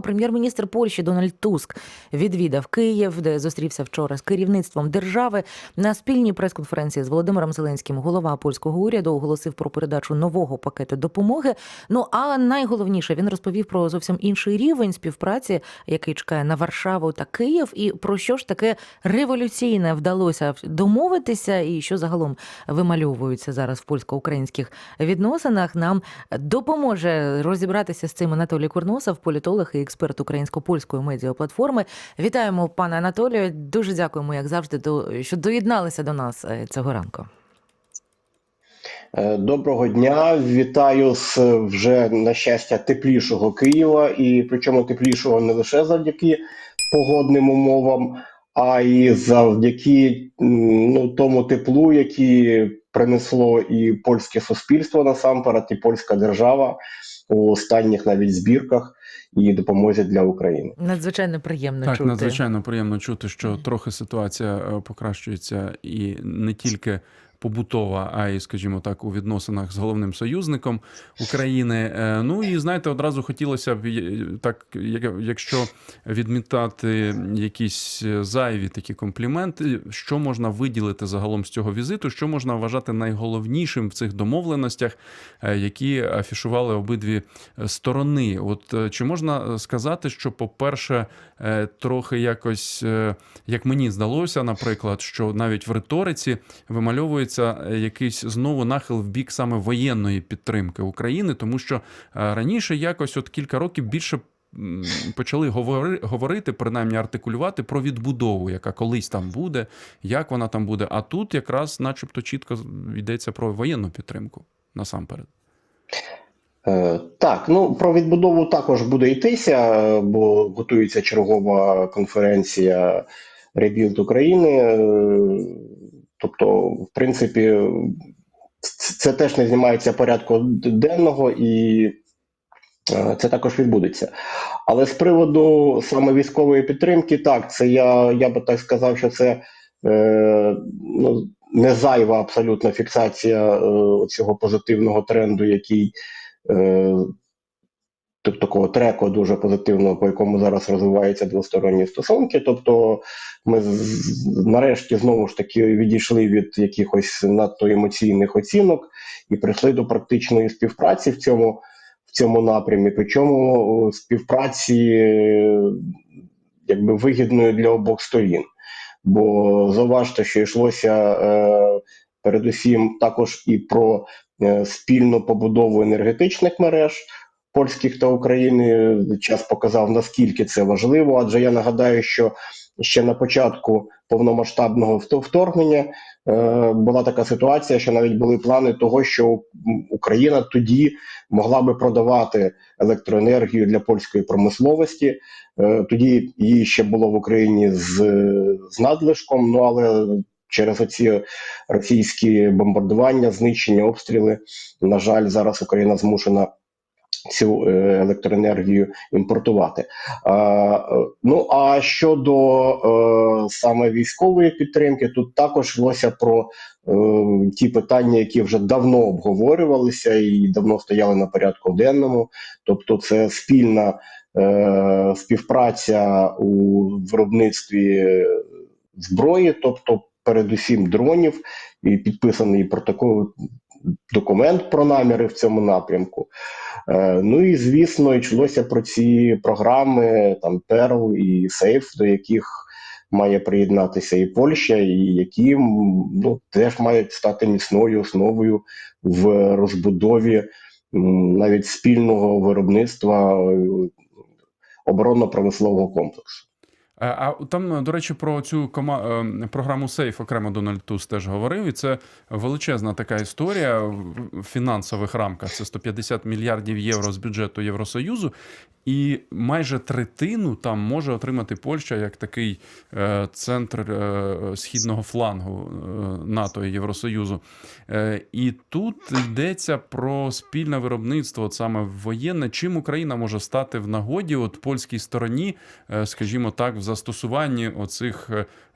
Прем'єр-міністр Польщі Дональд Туск відвідав Київ, де зустрівся вчора з керівництвом держави. На спільній прес-конференції з Володимиром Зеленським голова польського уряду оголосив про передачу нового пакету допомоги. Ну а найголовніше він розповів про зовсім інший рівень співпраці, який чекає на Варшаву та Київ, і про що ж таке революційне вдалося домовитися, і що загалом вимальовується зараз в польсько-українських відносинах. Нам допоможе розібратися з цим Анатолій Курносов, політолог і експерт українсько-польської медіаплатформи. Вітаємо, пане Анатолію. Дуже дякуємо, як завжди, до що доєдналися до нас е, цього ранку. Е, Доброго дня, вітаю з вже на щастя теплішого Києва, і причому теплішого не лише завдяки погодним умовам, а й завдяки ну, тому теплу, який принесло і польське суспільство насамперед, і польська держава у останніх навіть збірках і допомозі для України. Надзвичайно приємно Так, чути. надзвичайно приємно чути, що трохи ситуація е, покращується і не тільки побутова, а й, скажімо так, у відносинах з головним союзником України. Е, Ну і знаєте, одразу хотілося б е, так, як- якщо відмітати якісь е, зайві такі компліменти, що можна виділити загалом з цього візиту, що можна вважати найголовнішим в цих домовленостях, які афішували обидві сторони. От чи можна сказати, що, по-перше, трохи якось, як мені здалося, наприклад, що навіть в риториці вимальовується е, якийсь знову нахил в бік саме воєнної підтримки України, тому що е, раніше якось от кілька років більше. Почали говорити, принаймні артикулювати про відбудову, яка колись там буде, як вона там буде. А тут якраз, начебто, чітко йдеться про воєнну підтримку насамперед. Е, Так, ну про відбудову також буде йтися, бо готується чергова конференція Rebuild України. Тобто, в принципі, це теж не знімається порядку денного і е, це також відбудеться. Але з приводу саме військової підтримки, так, це я, я би так сказав, що це е, ну, не зайва абсолютно фіксація е, цього позитивного тренду, який е, так- такого треку дуже позитивного, по якому зараз розвиваються двосторонні стосунки. Тобто ми нарешті знову ж таки відійшли від якихось надто емоційних оцінок і прийшли до практичної співпраці в цьому, в цьому напрямі. Причому співпраці якби вигідною для обох сторін. Бо зауважте, що йшлося е, передусім також і про е, спільну побудову енергетичних мереж польських та України. Час показав наскільки це важливо, адже я нагадаю, що ще на початку повномасштабного вто- вторгнення е, була така ситуація, що навіть були плани того, що Україна тоді могла би продавати електроенергію для польської промисловості. Е, тоді її ще було в Україні з, з надлишком, ну але через оці російські бомбардування, знищення, обстріли, на жаль, зараз Україна змушена цю е, електроенергію імпортувати. Е, ну а щодо е, саме військової підтримки, тут також йшлося про е, ті питання, які вже давно обговорювалися і давно стояли на порядку денному. Тобто, це спільна е, співпраця у виробництві зброї, тобто, передусім дронів, і підписаний протокол. Документ про наміри в цьому напрямку. Е, Ну і звісно, йшлося про ці програми там Перл і Сейф, до яких має приєднатися і Польща, і які ну, теж мають стати міцною основою в розбудові навіть спільного виробництва е, оборонно-промислового комплексу. Е, А там, до речі, про цю кома... е, програму Сейф окремо Дональд Тус теж говорив. І це величезна така історія в фінансових рамках. Це 150 мільярдів євро з бюджету Євросоюзу, і майже третину там може отримати Польща як такий е, центр е, східного флангу е, НАТО і Євросоюзу. Е, І тут йдеться про спільне виробництво, от саме воєнне. Чим Україна може стати в нагоді от польській стороні, е, скажімо так, в застосуванні оцих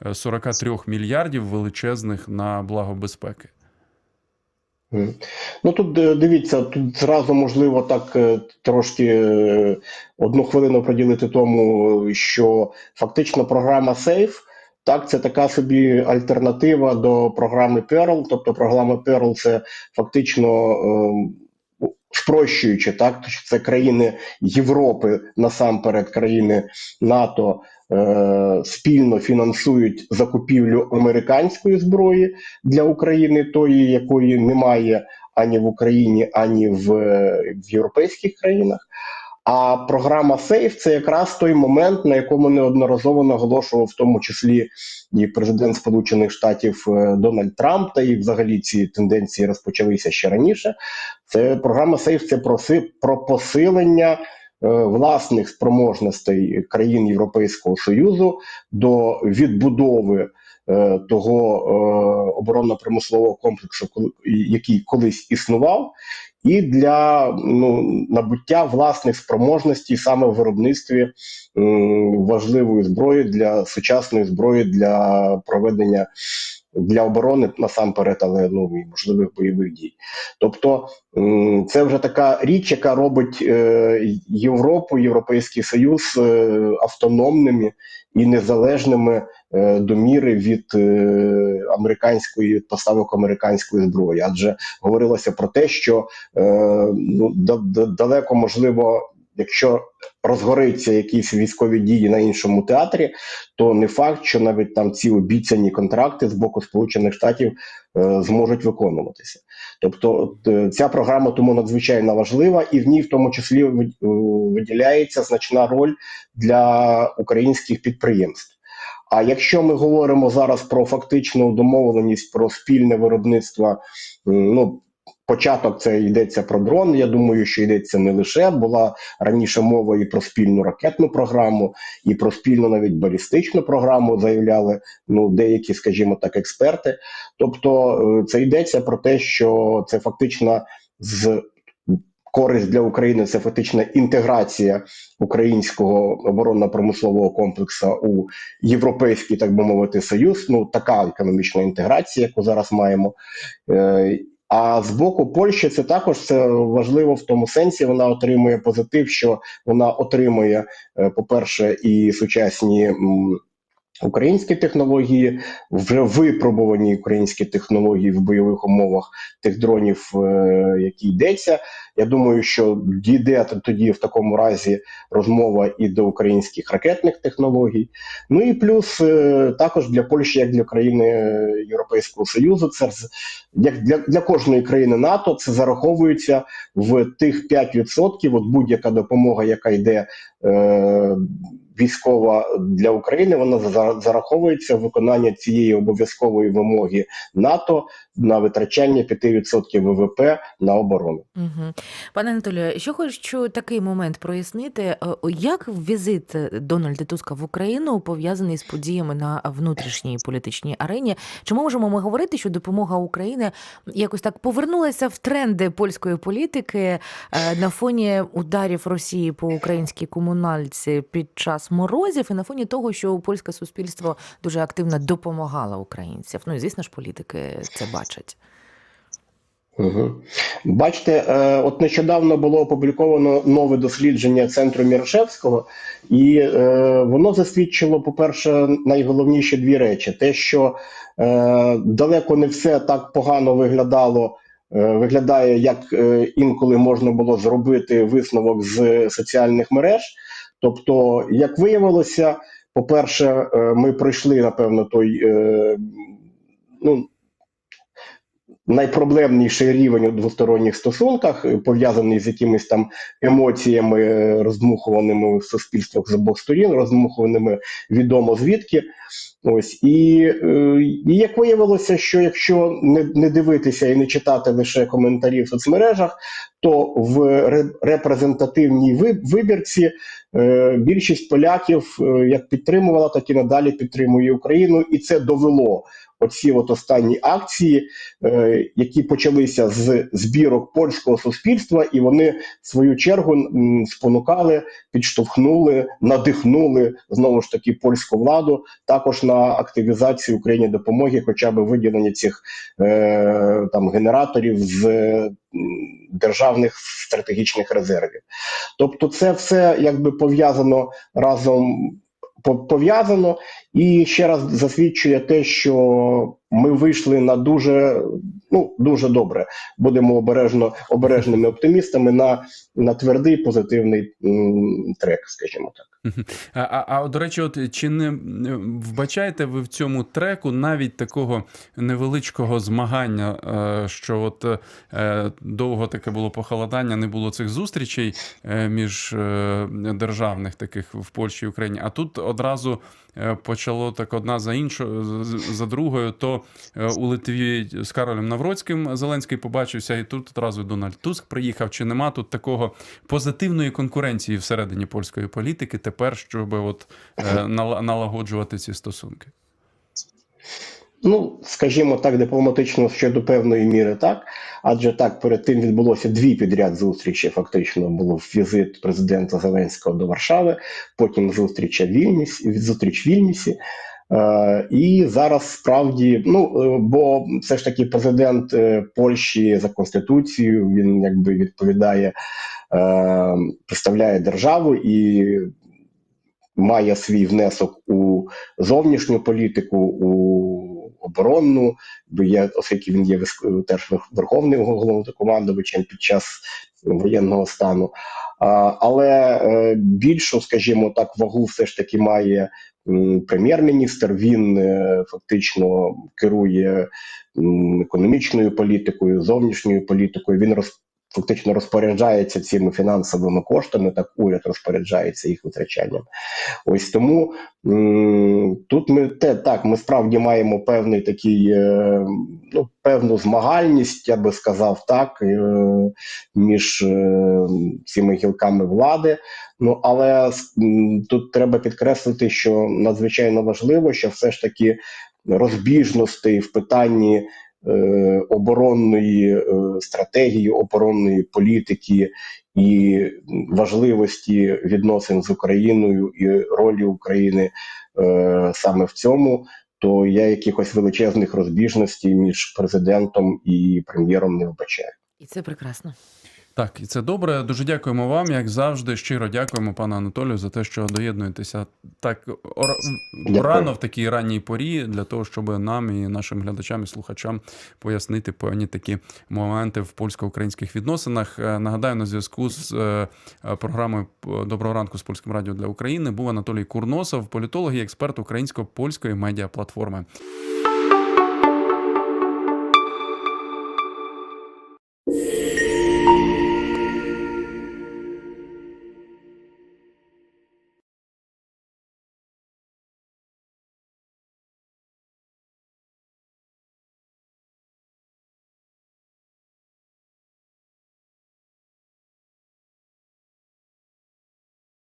е, 43 мільярдів величезних на благо безпеки? Ну тут е, дивіться, тут зразу можливо так е, трошки е, одну хвилину приділити тому, що фактично програма Safe, так, це така собі альтернатива до програми Perl. Тобто програма Perl це фактично е, спрощуючи, так, що це країни Європи, насамперед країни НАТО. Е, Спільно фінансують закупівлю американської зброї для України, тої, якої немає ані в Україні, ані в, в європейських країнах. А програма Сейф це якраз той момент, на якому неодноразово наголошував, в тому числі і президент Сполучених Штатів е, Дональд Трамп, та і взагалі ці тенденції розпочалися ще раніше. Це програма Сейф це про, про посилення е, власних спроможностей країн Європейського Союзу до відбудови е, того е, оборонно-промислового комплексу, який колись існував, і для ну, набуття власних спроможностей саме в виробництві важливої зброї для сучасної зброї для проведення для оборони насамперед, але ну і можливих бойових дій. Тобто це вже така річ, яка робить е, Європу, Європейський Союз е, автономними і незалежними е, до міри від американської від поставок американської зброї, адже говорилося про те, що ну да- да- далеко можливо, якщо розгориться якісь військові дії на іншому театрі, то не факт, що навіть там ці обіцяні контракти з боку Сполучених Штатів е, зможуть виконуватися. Тобто, е, ця програма тому надзвичайно важлива, і в ній в тому числі виділяється значна роль для українських підприємств. А якщо ми говоримо зараз про фактичну домовленість про спільне виробництво, ну початок це йдеться про дрон. Я думаю, що йдеться не лише була раніше мова і про спільну ракетну програму, і про спільну навіть балістичну програму заявляли ну деякі, скажімо так, експерти. Тобто, е, це йдеться про те, що це фактично з користь для України це фактична інтеграція українського оборонно-промислового комплексу у європейський, так би мовити, союз. Ну така економічна інтеграція, яку зараз маємо. А з боку Польщі це також це важливо в тому сенсі. Вона отримує позитив, що вона отримує, е, по-перше, і сучасні українські технології, вже випробувані українські технології в бойових умовах тих дронів, е, які йдеться. Я думаю, що дійде тоді в такому разі розмова і до українських ракетних технологій. Ну і плюс е, також для Польщі, як для країни е, Європейського Союзу, це як для, для кожної країни НАТО це зараховується в тих 5%, От будь-яка допомога, яка йде військова для України, вона за- зараховується виконання цієї обов'язкової вимоги НАТО на витрачання 5% ВВП на оборону. Угу. Пане Анатолію, що хочу такий момент прояснити, Е, як візит Дональда Туска в Україну пов'язаний з подіями на внутрішній політичній арені? Чи можемо ми говорити, що допомога України якось так повернулася в тренди польської політики е, на фоні ударів Росії по українській комунальці під час морозів, і на фоні того, що польське суспільство дуже активно допомагало українцям? Ну і звісно ж, політики це бачать. Угу. Бачите, е, от нещодавно було опубліковано нове дослідження центру Мірошевського, і е, воно засвідчило, по-перше, найголовніші дві речі: те, що е, далеко не все так погано виглядало. Виглядає, як інколи можна було зробити висновок з соціальних мереж. Тобто, як виявилося, по-перше, ми пройшли, напевно, той ну, найпроблемніший рівень у двосторонніх стосунках, е, пов'язаний з якимись там емоціями, розмухуваними роздмухуваними в суспільствах з обох сторін, роздмухуваними відомо звідки. Ось. І, е, і як виявилося, що якщо не, не дивитися і не читати лише коментарі в соцмережах, то в репрезентативній вибірці е, більшість поляків е, як підтримувала, так і надалі підтримує Україну, і це довело оці от останні акції, які почалися з збірок польського суспільства, і вони в свою чергу спонукали, підштовхнули, надихнули знову ж таки польську владу також на на активізацію Україні допомоги, хоча б виділення цих е, там генераторів з е, державних стратегічних резервів. Тобто, це все якби пов'язано разом. Пов'язано і ще раз засвідчує те, що ми вийшли на дуже ну дуже добре. Будемо обережно обережними оптимістами на, на твердий позитивний м, трек, скажімо так. А, а, до речі, от чи не вбачаєте ви в цьому треку навіть такого невеличкого змагання, е, що от е, довго таке було похолодання, не було цих зустрічей е, між державних таких в Польщі і Україні, а тут одразу почало так одна за іншою, за другою, то у Литві з Каролем Навроцьким Зеленський побачився, і тут одразу Дональд Туск приїхав. Чи нема тут такого позитивної конкуренції всередині польської політики тепер, щоб от е, налагоджувати ці стосунки? Ну, скажімо так, дипломатично ще до певної міри так. Адже так, перед тим відбулося дві підряд зустрічі. Фактично був візит президента Зеленського до Варшави, потім зустріч в зустріч в Вільнюсі. Е, і зараз справді, ну е, бо все ж таки президент е, Польщі за конституцією він якби відповідає, е, представляє державу і має свій внесок у зовнішню політику, у оборонну, бо є, оскільки він є теж верховним головнокомандувачем під час воєнного стану. Але е, більшу, скажімо так, вагу все ж таки має прем'єр-міністр. Він е, фактично керує економічною політикою, зовнішньою політикою. Він роз, фактично розпоряджається цими фінансовими коштами, так уряд розпоряджається їх витрачанням. Ось тому тут ми те так, ми справді маємо певний такий, е, ну, певну змагальність, я би сказав так, е, між е, цими гілками влади. Ну але тут треба підкреслити, що надзвичайно важливо, що все ж таки розбіжностей в питанні оборонної е, стратегії, оборонної політики і важливості відносин з Україною і ролі України е, саме в цьому, то я якихось величезних розбіжностей між президентом і прем'єром не вбачаю. І це прекрасно. Так, і це добре. Дуже дякуємо вам, як завжди. Щиро дякуємо, пане Анатолію, за те, що доєднуєтеся так рано в такій ранній порі для того, щоб нам і нашим глядачам і слухачам пояснити певні такі моменти в польсько-українських відносинах. Е, Нагадаю, на зв'язку з е, е, програмою Доброго ранку з польським радіо для України був Анатолій Курносов, політолог і експерт українсько-польської медіаплатформи.